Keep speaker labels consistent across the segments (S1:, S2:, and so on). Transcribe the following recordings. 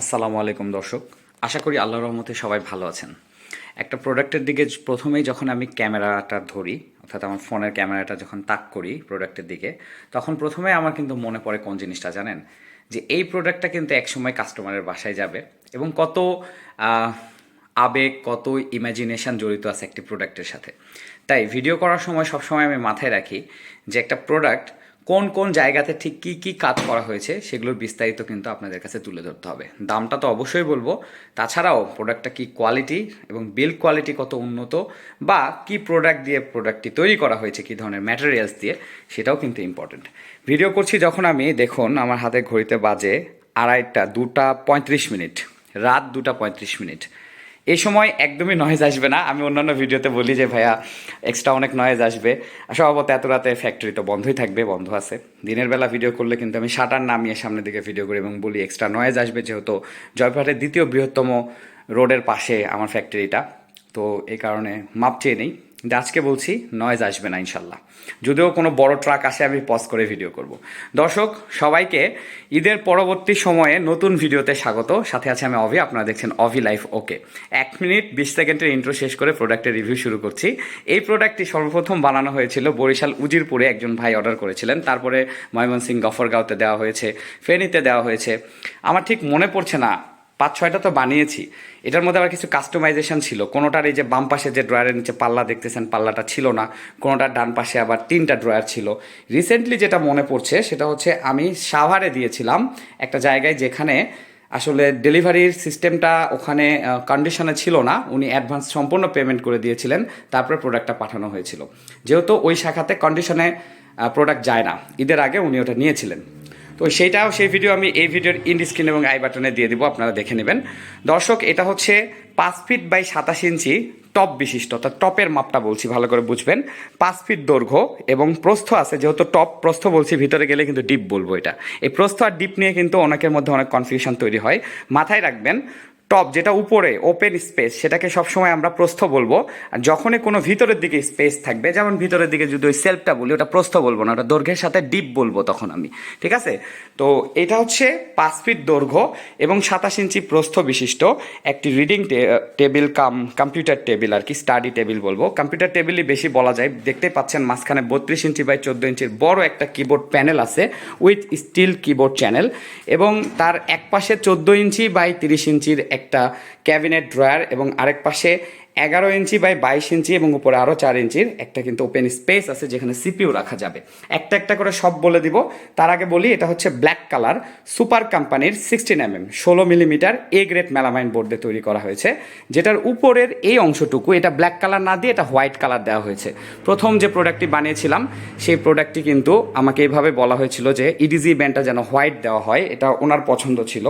S1: আসসালামু আলাইকুম, দর্শক। আশা করি আল্লাহ রহমতে সবাই ভালো আছেন। একটা প্রোডাক্টের দিকে প্রথমেই যখন আমি ক্যামেরাটা ধরি, অর্থাৎ আমার ফোনের ক্যামেরাটা যখন তাক করি প্রোডাক্টের দিকে, তখন প্রথমে আমার কিন্তু মনে পড়ে কোন জিনিসটা জানেন? যে এই প্রোডাক্টটা কিন্তু একসময় কাস্টমারের বাসায় যাবে এবং কত আবেগ, কত ইমাজিনেশন জড়িত আছে একটি প্রোডাক্টের সাথে। তাই ভিডিও করার সময় সবসময় আমি মাথায় রাখি যে একটা প্রোডাক্ট কোন কোন জায়গাতে ঠিক কি কি কাজ করা হয়েছে সেগুলোর বিস্তারিত কিন্তু আপনাদের কাছে তুলে ধরতে হবে। দামটা তো অবশ্যই বলব। তাছাড়াও প্রোডাক্টটা কি কোয়ালিটি এবং বিল্ড কোয়ালিটি কত উন্নত বা কি প্রোডাক্ট দিয়ে প্রোডাক্টটি তৈরি করা হয়েছে, কি ধরনের ম্যাটেরিয়ালস দিয়ে, সেটাও কিন্তু ইম্পর্টেন্ট ভিডিও করছি যখন আমি, দেখুন আমার হাতে ঘড়িতে বাজে আড়াইটা দুটা পঁয়ত্রিশ মিনিট, রাত দুটা পঁয়ত্রিশ মিনিট। এই সময় একদমই নয়েজ আসবে না। আমি অন্যান্য ভিডিওতে বলি যে, ভাইয়া এক্সট্রা অনেক নয়েজ আসবে। স্বভাবত এত রাতে ফ্যাক্টরি তো বন্ধই থাকবে, বন্ধ আছে। দিনের বেলা ভিডিও করলে কিন্তু আমি শাটার নামিয়ে সামনের দিকে ভিডিও করি এবং বলি এক্সট্রা নয়েজ আসবে যেহেতু জয়পুরহাটের দ্বিতীয় বৃহত্তম রোডের পাশে আমার ফ্যাক্টরিটা তো এই কারণে মাপ চেয়ে নেই। কিন্তু আজকে বলছি নয়েজ আসবে না, ইনশাল্লাহ। যদিও কোনো বড় ট্রাক আসে, আমি পজ করে ভিডিও করব। দর্শক, সবাইকে ঈদের পরবর্তী সময়ে নতুন ভিডিওতে স্বাগত। সাথে আছে আমি অভি, আপনারা দেখছেন অভি লাইফ ওকে এক মিনিট বিশ সেকেন্ডের ইন্ট্রো শেষ করে প্রোডাক্টের রিভিউ শুরু করছি। এই প্রোডাক্টটি সর্বপ্রথম বানানো হয়েছিল বরিশাল উজিরপুরে একজন ভাই অর্ডার করেছিলেন। তারপরে ময়মনসিং গফরগাঁওতে দেওয়া হয়েছে, ফেনীতে দেওয়া হয়েছে। আমার ঠিক মনে পড়ছে না পাঁচ ছয়টা তো বানিয়েছি। এটার মধ্যে আবার কিছু কাস্টমাইজেশন ছিল। কোনোটার এই যে বাম পাশে যে ড্রয়ারের নিচে পাল্লা দেখতেছেন, পাল্লাটা ছিল না। কোনোটার ডান পাশে আবার তিনটা ড্রয়ার ছিল। রিসেন্টলি যেটা মনে পড়ছে, সেটা হচ্ছে আমি সাভারে দিয়েছিলাম একটা জায়গায় যেখানে আসলে ডেলিভারির সিস্টেমটা ওখানে কন্ডিশনে ছিল না। উনি অ্যাডভান্স সম্পূর্ণ পেমেন্ট করে দিয়েছিলেন। তারপরে প্রোডাক্টটা পাঠানো হয়েছিল। যেহেতু ওই শাখাতে কন্ডিশনে প্রোডাক্ট যায় না। ঈদের আগে উনি ওটা নিয়েছিলেন। তো সেইটাও সেই ভিডিও আমি এই ভিডিওর ইন্ডিস্ক্রিন এবং আই বাটনে দিয়ে দিব, আপনারা দেখে নেবেন। দর্শক, এটা হচ্ছে পাঁচ ফিট বাই সাতাশ ইঞ্চি টপ বিশিষ্ট, অর্থাৎ টপের মাপটা বলছি, ভালো করে বুঝবেন। পাঁচ ফিট দৈর্ঘ্য এবং প্রস্থ আছে, যেহেতু টপ প্রস্থ বলছি, ভিতরে গেলে কিন্তু ডিপ বলব এটা। এই প্রস্থ আর ডিপ নিয়ে কিন্তু অনেকের মধ্যে অনেক কনফিউশন তৈরি হয়। মাথায় রাখবেন টপ যেটা উপরে ওপেন স্পেস সেটাকে সবসময় আমরা প্রস্থ বলব। আর যখনই কোনো ভিতরের দিকে স্পেস থাকবে, যেমন ভিতরের দিকে যদি ওই সেলফটা বলি, ওটা প্রস্থ বলব না, ওটা দৈর্ঘ্যের সাথে ডিপ বলব তখন আমি, ঠিক আছে? তো এটা হচ্ছে পাঁচ ফিট দৈর্ঘ্য এবং সাতাশ ইঞ্চি প্রস্থ বিশিষ্ট একটি reading table cum computer table আর কি স্টাডি টেবিল বলব। কম্পিউটার টেবিলই বেশি বলা যায়। দেখতে পাচ্ছেন মাঝখানে বত্রিশ ইঞ্চি বাই চোদ্দ ইঞ্চির বড় একটা কিবোর্ড প্যানেল আছে উইথ স্টিল কিবোর্ড চ্যানেল এবং তার এক পাশে চোদ্দ ইঞ্চি বাই তিরিশ ইঞ্চির একটা ক্যাবিনেট ড্রয়ার এবং আরেক পাশে এগারো ইঞ্চি বাই বাইশ ইঞ্চি এবং উপরে আরও চার ইঞ্চির একটা কিন্তু ওপেন স্পেস আছে যেখানে সিপিউ রাখা যাবে। একটা একটা করে সব বলে দিব। তার আগে বলি, এটা হচ্ছে ব্ল্যাক কালার সুপার কোম্পানির সিক্সটিন এম এম ষোলো millimetre A grade melamine board দিয়ে তৈরি করা হয়েছে, যেটার উপরের এই অংশটুকু, এটা ব্ল্যাক কালার না দিয়ে এটা হোয়াইট কালার দেওয়া হয়েছে। প্রথম যে প্রোডাক্টটি বানিয়েছিলাম, সেই প্রোডাক্টটি কিন্তু আমাকে এইভাবে বলা হয়েছিল যে ইডিজি ব্যান্ডটা যেন হোয়াইট দেওয়া হয়, এটা ওনার পছন্দ ছিল।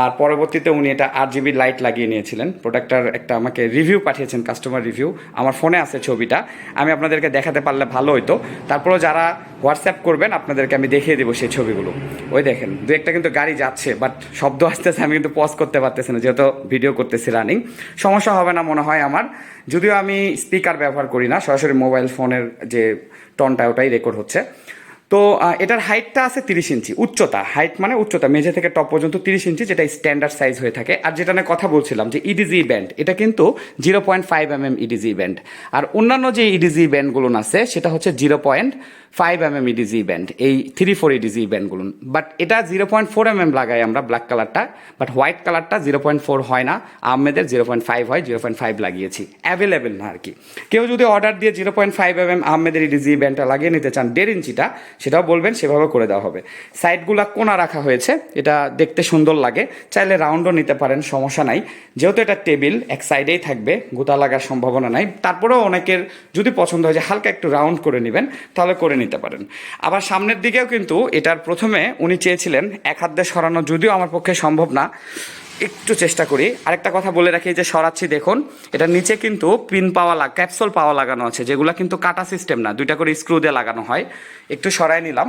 S1: আর পরবর্তীতে উনি এটা আট জিবি লাইট লাগিয়ে নিয়েছিলেন। প্রোডাক্টটার একটা আমাকে রিভিউ পাঠিয়েছেন কাস্টমার রিভিউ আমার ফোনে আছে ছবিটা। আমি আপনাদেরকে দেখাতে পারলে ভালো হতো তারপরেও যারা হোয়াটসঅ্যাপ করবেন, আপনাদেরকে আমি দেখিয়ে দেবো সেই ছবিগুলো। ওই দেখেন, দু একটা কিন্তু গাড়ি যাচ্ছে বাট শব্দ আসতেছে, আমি কিন্তু পজ করতে পারতেছি না, যেহেতু ভিডিও করতেছি রানিং সমস্যা হবে না মনে হয় আমার। যদিও আমি স্পিকার ব্যবহার করি না, সরাসরি মোবাইল ফোনের যে টনটা ওটাই রেকর্ড হচ্ছে। তো এটার হাইটটা আছে তিরিশ ইঞ্চি, উচ্চতা। হাইট মানে উচ্চতা, মেঝে থেকে টপ পর্যন্ত তিরিশ ইঞ্চি, যেটা স্ট্যান্ডার্ড সাইজ হয়ে থাকে। আর যেটা নিয়ে কথা বলছিলাম যে ইডিজি ব্যান্ড এটা কিন্তু zero point five M M EDG band আর অন্যান্য যে ইডিজি ব্যান্ডগুলো আছে, সেটা হচ্ছে zero point five M M EDG band এই থ্রি ফোর ইডিজি ব্যান্ডগুলো বাট এটা zero point four M M লাগাই আমরা ব্ল্যাক কালারটা বাট হোয়াইট কালারটা জিরো পয়েন্ট ফোর হয় না। আহমেদের জিরো পয়েন্ট ফাইভ হয় জিরো পয়েন্ট ফাইভ লাগিয়েছি। অ্যাভেলেবেল না আর কি। কেউ যদি অর্ডার দিয়ে zero point five M M আহমেদের ইডিজি ব্যান্ডটা লাগিয়ে নিতে চান, দেড় ইঞ্চিটা সেটাও বলবেন, সেভাবে করে দেওয়া হবে। সাইডগুলো কোনা রাখা হয়েছে, এটা দেখতে সুন্দর লাগে। চাইলে রাউন্ডও নিতে পারেন, সমস্যা নাই। যেহেতু এটা টেবিল, এক সাইডেই থাকবে, গোতা লাগার সম্ভাবনা নাই। তারপরেও অনেকের যদি পছন্দ হয় যে হালকা একটু রাউন্ড করে নেবেন, তাহলে করে নিতে পারেন। আবার সামনের দিকেও কিন্তু এটার প্রথমে উনি চেয়েছিলেন, এক হাত দিয়ে সরানো, যদিও আমার পক্ষে সম্ভব না। একটু চেষ্টা করি। আরেকটা কথা বলে রাখি যে সরাচ্ছি, দেখুন, এটা নিচে কিন্তু পিন পাওয়া লাগ ক্যাপসুল পাওয়া লাগানো আছে, যেগুলো কিন্তু কাটা সিস্টেম না, দুইটা করে স্ক্রু দিয়ে লাগানো হয়। একটু সরাই নিলাম।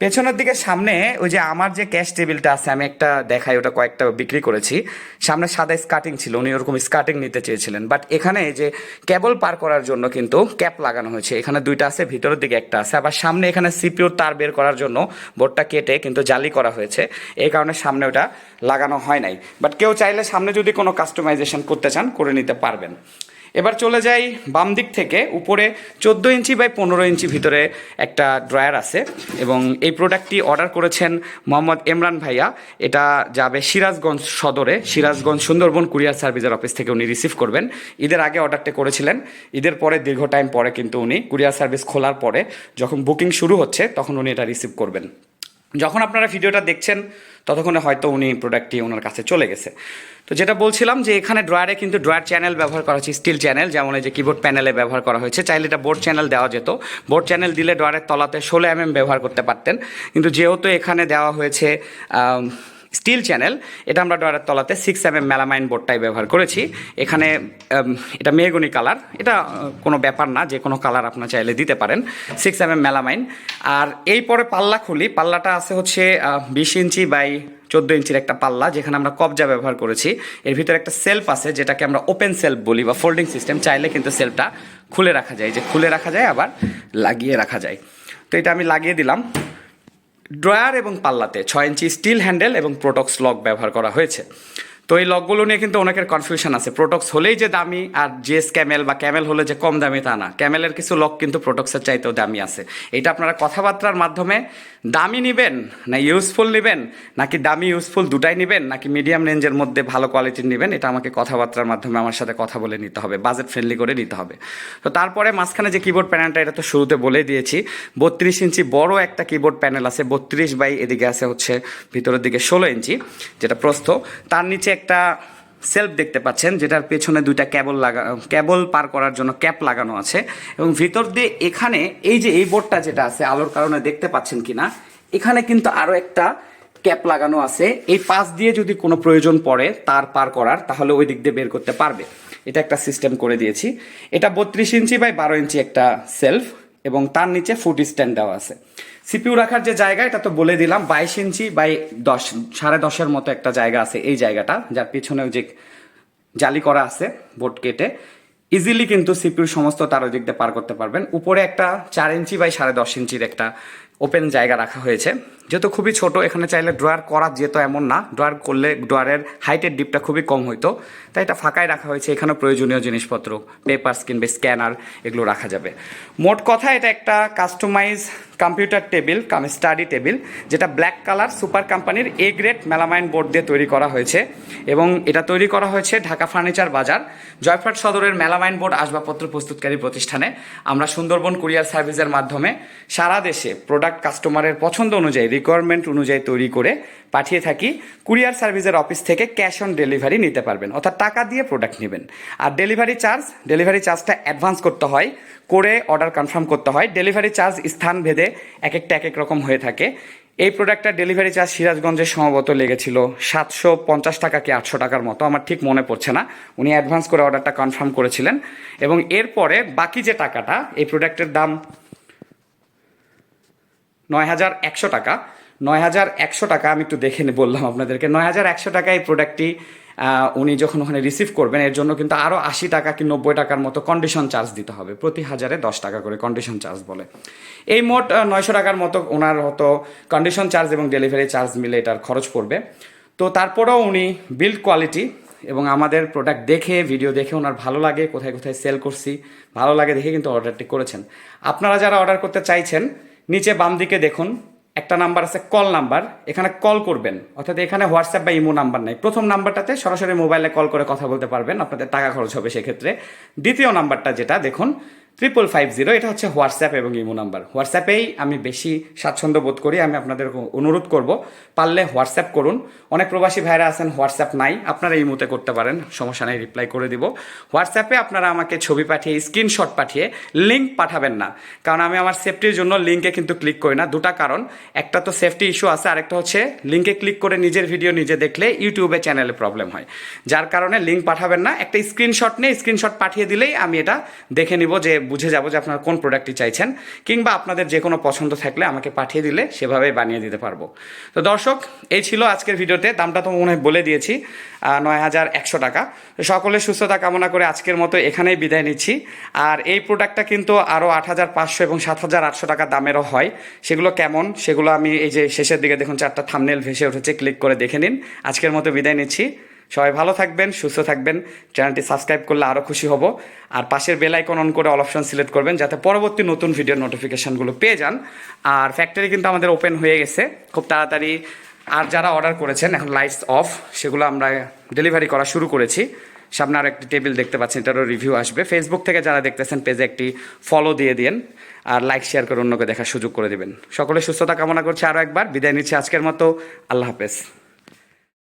S1: পেছনের দিকে সামনে ওই যে আমার যে ক্যাশ টেবিলটা আছে, আমি একটা দেখাই, ওটা কয়েকটা বিক্রি করেছি। সামনে সাদা স্কার্টিং ছিল, উনি ওরকম স্কার্টিং নিতে চেয়েছিলেন। বাট এখানে যে কেবল পার করার জন্য কিন্তু ক্যাপ লাগানো হয়েছে। এখানে দুইটা আছে, ভিতরের দিকে একটা আছে। আবার সামনে এখানে সিপিউর তার বের করার জন্য বোর্ডটা কেটে কিন্তু জালি করা হয়েছে। এই কারণে সামনে ওটা লাগানো হয় নাই। বাট কেউ চাইলে সামনে যদি কোনো কাস্টমাইজেশন করতে চান, করে নিতে পারবেন। এবার চলে যাই বাম দিক থেকে। উপরে চোদ্দ ইঞ্চি বাই পনেরো ইঞ্চি ভিতরে একটা ড্রয়ার আছে এবং এই প্রোডাক্টটি অর্ডার করেছেন মোহাম্মদ ইমরান ভাইয়া। এটা যাবে সিরাজগঞ্জ সদরে। সিরাজগঞ্জ সুন্দরবন কুরিয়ার সার্ভিসের অফিস থেকে উনি রিসিভ করবেন। ঈদের আগে অর্ডারটা করেছিলেন। ঈদের পরে, দীর্ঘ টাইম পরে কিন্তু উনি কুরিয়ার সার্ভিস খোলার পরে যখন বুকিং শুরু হচ্ছে, তখন উনি এটা রিসিভ করবেন। যখন আপনারা ভিডিওটা দেখছেন, ততক্ষণে হয়তো উনি প্রোডাক্টটি ওনার কাছে চলে গেছে। তো যেটা বলছিলাম যে এখানে ড্রয়ারে কিন্তু ড্রয়ার চ্যানেল ব্যবহার করা হয়েছে স্টিল চ্যানেল যেমন এই যে কিবোর্ড প্যানেলে ব্যবহার করা হয়েছে। চাইলে এটা বোর্ড চ্যানেল দেওয়া যেত। বোর্ড চ্যানেল দিলে ড্রয়ারের তলাতে ষোলো এম ব্যবহার করতে পারতেন। কিন্তু যেহেতু এখানে দেওয়া হয়েছে স্টিল চ্যানেল। এটা আমরা ডয়ারের তলাতে সিক্স এম এম মেলামাইন বোর্ডটাই ব্যবহার করেছি। এখানে এটা মেহগনি কালার। এটা কোনো ব্যাপার না, যে কোনো কালার আপনার চাইলে দিতে পারেন। Six M M melamine. আর এই পরে পাল্লা খুলি। পাল্লাটা আছে হচ্ছে বিশ ইঞ্চি বাই চোদ্দ ইঞ্চির একটা পাল্লা, যেখানে আমরা কবজা ব্যবহার করেছি। এর ভিতরে একটা সেলফ আছে, যেটাকে আমরা ওপেন সেলফ বলি বা ফোল্ডিং সিস্টেম চাইলে কিন্তু সেলফটা খুলে রাখা যায়। যে খুলে রাখা যায়, আবার লাগিয়ে রাখা যায়। তো এটা আমি লাগিয়ে দিলাম। ড্রয়ার এবং পাল্লাতে ছয় ইঞ্চি স্টিল হ্যান্ডেল এবং প্রোটক্স লক ব্যবহার করা হয়েছে। তো এই লকগুলো নিয়ে কিন্তু অনেকের কনফিউশন আছে। প্রোটক্স হলেই যে দামি আর জিএস ক্যামেল বা ক্যামেল হলে যে কম দামি তা না। ক্যামেলের কিছু লক কিন্তু প্রোটক্সের চাইতেও দামি আছে। এটা আপনারা কথাবার্তার মাধ্যমে দামি নেবেন না ইউজফুল নেবেন, নাকি দামি ইউজফুল দুটাই নেবেন, নাকি মিডিয়াম রেঞ্জের মধ্যে ভালো কোয়ালিটির নেবেন, এটা আমাকে কথাবার্তার মাধ্যমে আমার সাথে কথা বলে নিতে হবে বাজেট ফ্রেন্ডলি করে নিতে হবে। তো তারপরে মাঝখানে যে কিবোর্ড প্যানেলটা এটা তো শুরুতে বলেই দিয়েছি, বত্রিশ ইঞ্চি বড় একটা কিবোর্ড প্যানেল আছে, বত্রিশ বাই এদিকে আছে হচ্ছে ভিতরের দিকে ষোলো ইঞ্চি, যেটা প্রস্থ। তার নিচে একটা সেলফ দেখতে পাচ্ছেন, যেটার পেছনে দুইটা ক্যাবল লাগা ক্যাবল পার করার জন্য ক্যাপ লাগানো আছে। এবং ভিতর দিয়ে এখানে এই যে এই বোর্ডটা যেটা আছে, আলোর কারণে দেখতে পাচ্ছেন কিনা, এখানে কিন্তু আরও একটা ক্যাপ লাগানো আছে। এই পাশ দিয়ে যদি কোনো প্রয়োজন পড়ে তার পার করার, তাহলে ওই দিক দিয়ে বের করতে পারবে। এটা একটা সিস্টেম করে দিয়েছি। এটা বত্রিশ ইঞ্চি বাই বারো ইঞ্চি একটা সেলফ এবং তার নিচে ফুট স্ট্যান্ড দেওয়া আছে। সিপিউ রাখার যে জায়গা, এটা তো বলে দিলাম, বাইশ ইঞ্চি বাই দশ, সাড়ে দশের মতো একটা জায়গা আছে এই জায়গাটা, যার পিছনেও যে জালি করা আছে বোর্ড কেটে। ইজিলি কিন্তু সিপিউর সমস্ত তার ওই দিক দিয়ে পার করতে পারবেন। উপরে একটা চার ইঞ্চি বাই সাড়ে দশ ইঞ্চির একটা ওপেন জায়গা রাখা হয়েছে। যেহেতু খুবই ছোট, এখানে চাইলে ড্রয়ার করা যেত এমন না। ড্রয়ার করলে ড্রয়ারের হাইটের ডিপটা খুবই কম হইতো। তাই এটা ফাঁকায় রাখা হয়েছে। এখানে প্রয়োজনীয় জিনিসপত্র পেপার কিংবা স্ক্যানার এগুলো রাখা যাবে। মোট কথা, এটা একটা customise computer table cum study table যেটা ব্ল্যাক কালার সুপার কোম্পানির এ গ্রেড মেলামাইন বোর্ড দিয়ে তৈরি করা হয়েছে। এবং এটা তৈরি করা হয়েছে ঢাকা ফার্নিচার বাজার, জয়ফ্রাট সদরের মেলামাইন বোর্ড আসবাবপত্র প্রস্তুতকারী প্রতিষ্ঠানে। আমরা সুন্দরবন কুরিয়ার সার্ভিসের মাধ্যমে সারা দেশে প্রোডাক্ট কাস্টমারের পছন্দ অনুযায়ী রিকোয়ারমেন্ট অনুযায়ী তৈরি করে পাঠিয়ে থাকি কুরিয়ার সার্ভিসের অফিস থেকে ক্যাশ অন ডেলিভারি নিতে পারবেন, অর্থাৎ টাকা দিয়ে প্রোডাক্ট নেবেন। আর ডেলিভারি চার্জ ডেলিভারি চার্জটা অ্যাডভান্স করতে হয়, করে অর্ডার কনফার্ম করতে হয়। ডেলিভারি চার্জ স্থান ভেদে এক একটা এক এক রকম হয়ে থাকে। এই প্রোডাক্টটার ডেলিভারি চার্জ সিরাজগঞ্জে সম্ভবত লেগেছিল সাতশো পঞ্চাশ টাকা কি আটশো টাকার মতো, আমার ঠিক মনে পড়ছে না। উনি অ্যাডভান্স করে অর্ডারটা কনফার্ম করেছিলেন। এবং এরপরে বাকি যে টাকাটা, এই প্রোডাক্টের দাম নয় হাজার একশো টাকা। নয় হাজার একশো টাকা আমি একটু দেখে বললাম আপনাদেরকে। নয় হাজার একশো টাকা এই প্রোডাক্টটি উনি যখন ওখানে রিসিভ করবেন, এর জন্য কিন্তু আরও আশি টাকা কি নব্বই টাকার মতো কন্ডিশন চার্জ দিতে হবে। প্রতি হাজারে দশ টাকা করে কন্ডিশন চার্জ বলে। এই মোট নয়শো টাকার মতো ওনার হতো কন্ডিশন চার্জ এবং ডেলিভারি চার্জ মিলে এটার খরচ পড়বে। তো তারপরেও উনি বিল্ড কোয়ালিটি এবং আমাদের প্রোডাক্ট দেখে ভিডিও দেখে ওনার ভালো লাগে, কোথায় কোথায় সেল করছি, ভালো লাগে দেখে কিন্তু অর্ডারটি করেছেন। আপনারা যারা অর্ডার করতে চাইছেন নিচে বাম দিকে দেখুন, একটা নাম্বার আছে কল নাম্বার, এখানে কল করবেন। অর্থাৎ এখানে হোয়াটসঅ্যাপ বা ইমো নাম্বার নেই। প্রথম নাম্বারটাতে সরাসরি মোবাইলে কল করে কথা বলতে পারবেন, আপনাদের টাকা খরচ হবে সেক্ষেত্রে। দ্বিতীয় নাম্বারটা যেটা, দেখুন ট্রিপল ফাইভ জিরো এটা হচ্ছে হোয়াটসঅ্যাপ এবং ইমো নাম্বার হোয়াটসঅ্যাপেই আমি বেশি স্বাচ্ছন্দ্য বোধ করি, আমি আপনাদের অনুরোধ করব, পারলে হোয়াটসঅ্যাপ করুন। অনেক প্রবাসী ভাইরা আছেন হোয়াটসঅ্যাপ নাই, আপনারা ইমোতে করতে পারেন, সমস্যা নেই রিপ্লাই করে দিব। হোয়াটসঅ্যাপে আপনারা আমাকে ছবি পাঠিয়ে স্ক্রিনশট পাঠিয়ে লিঙ্ক পাঠাবেন না। কারণ আমি আমার সেফটির জন্য লিঙ্কে কিন্তু ক্লিক করি না, দুটা কারণ। একটা তো সেফটি ইস্যু আছে, আরেকটা হচ্ছে লিঙ্কে ক্লিক করে নিজের ভিডিও নিজে দেখলে ইউটিউবে চ্যানেলে প্রবলেম হয়। যার কারণে লিঙ্ক পাঠাবেন না, একটা স্ক্রিনশট নিয়ে স্ক্রিনশট পাঠিয়ে দিলেই আমি এটা দেখে নিব যে বুঝে যাব যে আপনারা কোন প্রোডাক্টটি চাইছেন, কিংবা আপনাদের যে কোনো পছন্দ থাকলে আমাকে পাঠিয়ে দিলে সেভাবে বানিয়ে দিতে পারব। তো দর্শক, এই ছিল আজকের ভিডিওতে, দামটা তো মনে হয় বলে দিয়েছি নয় হাজার একশো টাকা। সকলের সুস্থতা কামনা করে আজকের মতো এখানেই বিদায় নিচ্ছি। আর এই প্রোডাক্টটা কিন্তু আরও আট হাজার পাঁচশো এবং সাত হাজার আটশো টাকা দামেরও হয়। সেগুলো কেমন, সেগুলো আমি এই যে শেষের দিকে দেখুন, চারটা থামনেল ভেসে উঠেছে ক্লিক করে দেখে নিন। আজকের মতো বিদায় নিচ্ছি। সবাই ভালো থাকবেন, সুস্থ থাকবেন। চ্যানেলটি সাবস্ক্রাইব করলে আরও খুশি হব। আর পাশের বেল আইকন অন করে অল অপশন সিলেক্ট করবেন যাতে পরবর্তী নতুন ভিডিওর নোটিফিকেশানগুলো পেয়ে যান। আর ফ্যাক্টরি কিন্তু আমাদের ওপেন হয়ে গেছে। খুব তাড়াতাড়ি আর যারা অর্ডার করেছেন, এখন লাইটস অফ, সেগুলো আমরা ডেলিভারি করা শুরু করেছি। সামনে আর একটি টেবিল দেখতে পাচ্ছেন, এটারও রিভিউ আসবে। ফেসবুক থেকে যারা দেখতেছেন, পেজে একটি ফলো দিয়ে দিন। আর লাইক শেয়ার করে অন্যকে দেখার সুযোগ করে দেবেন। সকলে সুস্থতা কামনা করছি আরও একবার। বিদায় নিচ্ছি আজকের মতো। আল্লাহ হাফেজ।